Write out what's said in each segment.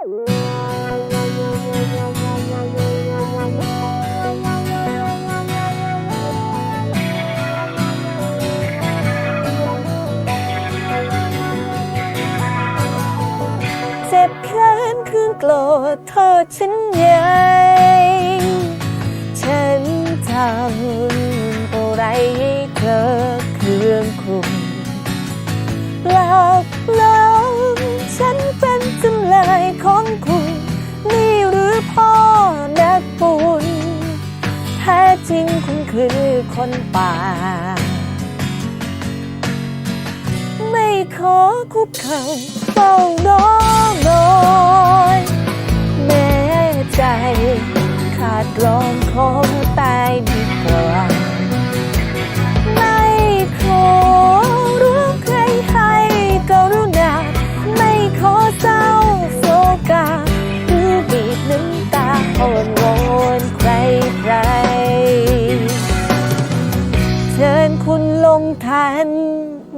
เจ็บแค้นคืนโกรธโทษฉันใหญ่ฉันทำอะไรให้เธอเครื่องคุมแล้ว คนป่า ไม่ขอคุกเข่าเฝ้าน้องนอยแม้ใจขาดรองขอ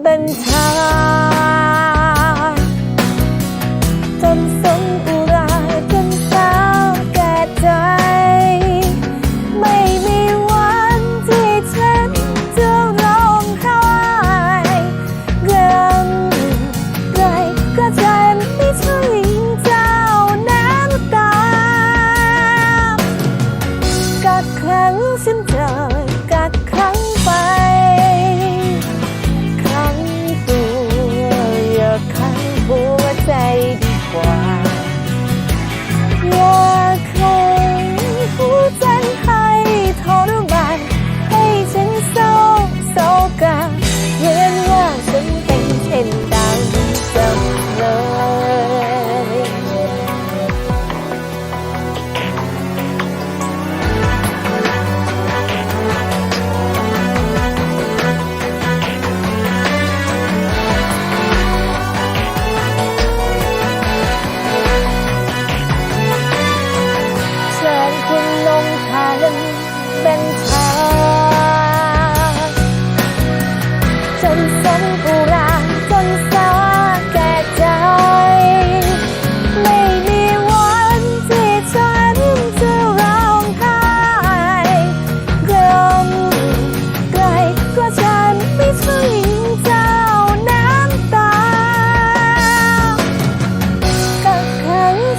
บัญชา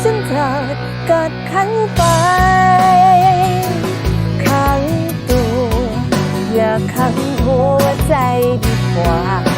ฉันจะกัดขังไปขังตัว อย่าขังหัวใจดีกว่า